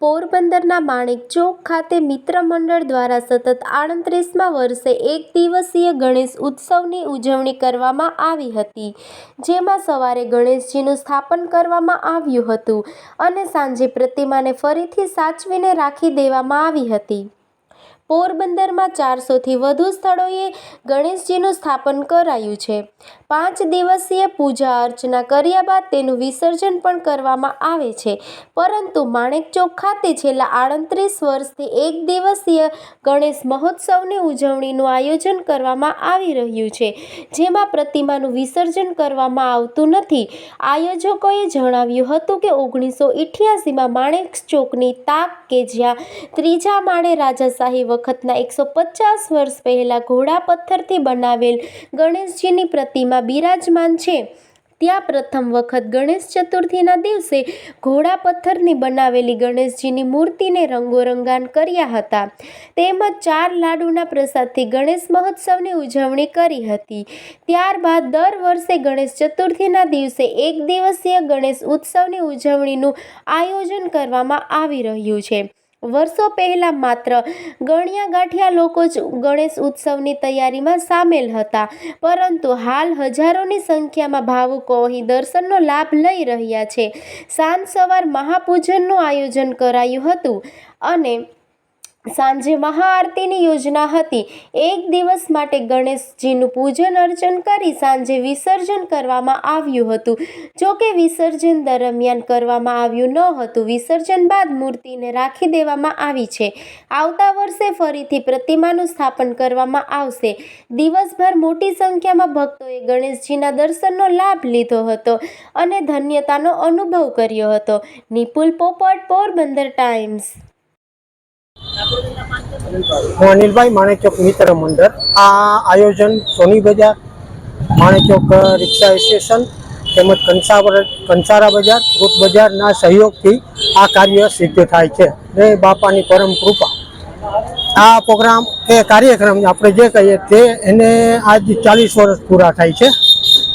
પોરબંદરના માણેક ચોક ખાતે મિત્ર મંડળ દ્વારા સતત આડત્રીસમાં વર્ષે એક દિવસીય ગણેશ ઉત્સવની ઉજવણી કરવામાં આવી હતી. જેમાં સવારે ગણેશજીનું સ્થાપન કરવામાં આવ્યું હતું અને સાંજે પ્રતિમાને ફરીથી સાચવીને રાખી દેવામાં આવી હતી. પોરબંદરમાં ચારસોથી વધુ સ્થળોએ ગણેશજીનું સ્થાપન કરાયું છે. પાંચ દિવસીય પૂજા અર્ચના કર્યા બાદ તેનું વિસર્જન પણ કરવામાં આવે છે. પરંતુ માણેક ચોક ખાતે છેલ્લા આડત્રીસ વર્ષથી એક દિવસીય ગણેશ મહોત્સવની ઉજવણીનું આયોજન કરવામાં આવી રહ્યું છે. જેમાં પ્રતિમાનું વિસર્જન કરવામાં આવતું નથી. આયોજકોએ જણાવ્યું હતું કે ઓગણીસો ઇઠ્યાસીમાં માણેક ચોકની તાક કે જ્યાં ત્રીજા માળે રાજાશાહી વખતના એકસો પચાસ વર્ષ પહેલાં ઘોડા પથ્થરથી બનાવેલ ગણેશજીની પ્રતિમા બિરાજમાન છે. ત્યાં પ્રથમ વખત ગણેશ ચતુર્થીના દિવસે ઘોડા પથ્થરની બનાવેલી ગણેશજીની મૂર્તિને રંગોરંગાન કર્યા હતા. તેમજ ચાર લાડુના પ્રસાદથી ગણેશ મહોત્સવની ઉજવણી કરી હતી. ત્યારબાદ દર વર્ષે ગણેશ ચતુર્થીના દિવસે એક દિવસીય ગણેશ ઉત્સવની ઉજવણીનું આયોજન કરવામાં આવી રહ્યું છે. વર્ષો પહેલાં માત્ર ગણ્યા ગાંઠિયા લોકો જ ગણેશ ઉત્સવની તૈયારીમાં સામેલ હતા. પરંતુ હાલ હજારોની સંખ્યામાં ભાવુકો અહીં દર્શનનો લાભ લઈ રહ્યા છે. સાંજ સવાર મહાપૂજનનું આયોજન કરાયું હતું અને સાંજે મહાઆરતીની યોજના હતી. એક દિવસ માટે ગણેશજીનું પૂજન અર્ચન કરી સાંજે વિસર્જન કરવામાં આવ્યું હતું. જો કે વિસર્જન દરમિયાન કરવામાં આવ્યું ન હતું, વિસર્જન બાદ મૂર્તિને રાખી દેવામાં આવી છે. આવતા વર્ષે ફરીથી પ્રતિમાનું સ્થાપન કરવામાં આવશે. દિવસભર મોટી સંખ્યામાં ભક્તોએ ગણેશજીના દર્શનનો લાભ લીધો હતો અને ધન્યતાનો અનુભવ કર્યો હતો. નિપુલ પોપટ, પોરબંદર ટાઈમ્સ. હું અનિલભાઈ માણેકચોક મિત્ર મંડળ. આ આયોજન સોની બજાર માણેકચોક રિક્ષા સ્ટેશન તેમજ કંસાવર, કંસારા બજાર ફ્રૂટ બજારના સહયોગથી આ કાર્ય સિદ્ધ થાય છે. ને બાપાની પરમ કૃપા. આ પ્રોગ્રામ કે કાર્યક્રમ આપણે જે કહીએ તે એને આજ ચાલીસ વર્ષ પૂરા થાય છે.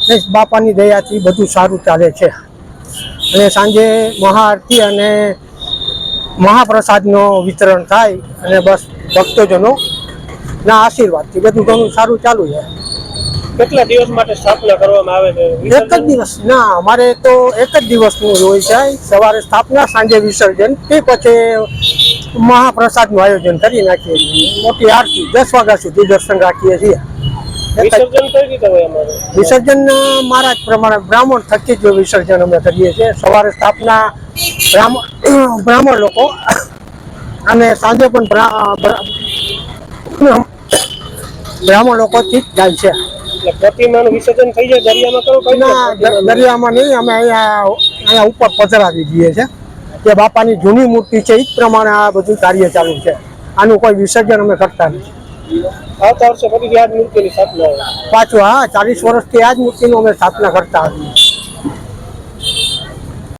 ને બાપાની દયાથી બધું સારું ચાલે છે. અને સાંજે મહાઆરતી અને મહાપ્રસાદનો વિતરણ થાય અને બસ ભક્તજનો ના આશીર્વાદથી બધું ઘણું સારું ચાલુ છે. કેટલા દિવસ માટે સ્થાપના કરવામાં આવે છે? એક જ દિવસ. ના અમારે તો એક જ દિવસનું હોય છે. સવારે સ્થાપના સાંજે વિસર્જન તે પછી મહાપ્રસાદનું આયોજન કરી નાખીએ છીએ. મોટી આરતી દસ વાગ્યા સુધી દર્શન રાખીએ છીએ. વિસર્જન કઈ રીતે હોય અમારે? વિસર્જન મહારાજ પ્રમાણે બ્રાહ્મણ થકી જ વિસર્જન અમે કરીએ છીએ. સવારે સ્થાપના બ્રાહ્મણ બ્રાહ્મણ લોકો અને સાંજે પણ બ્રા- બ્રા- બ્રાહ્મણ લોકોથી જ જાય છે. પ્રતિમાનું વિસર્જન થઈ જાય દરિયામાં કરો ના? દરિયામાં નહીં અમે અહીંયા અહીંયા ઉપર પધરાવી દઈએ છે કે બાપાની જૂની મૂર્તિ છે એ જ પ્રમાણે આ બધું કાર્ય ચાલુ છે. આનું કોઈ વિસર્જન અમે કરતા નથી. આવતા વર્ષે ફરીથી આ જ મૂર્તિની સ્થાપના પાછું, હા, ચાલીસ વર્ષથી આ જ મૂર્તિનું અમે સ્થાપના કરતા આવીએ.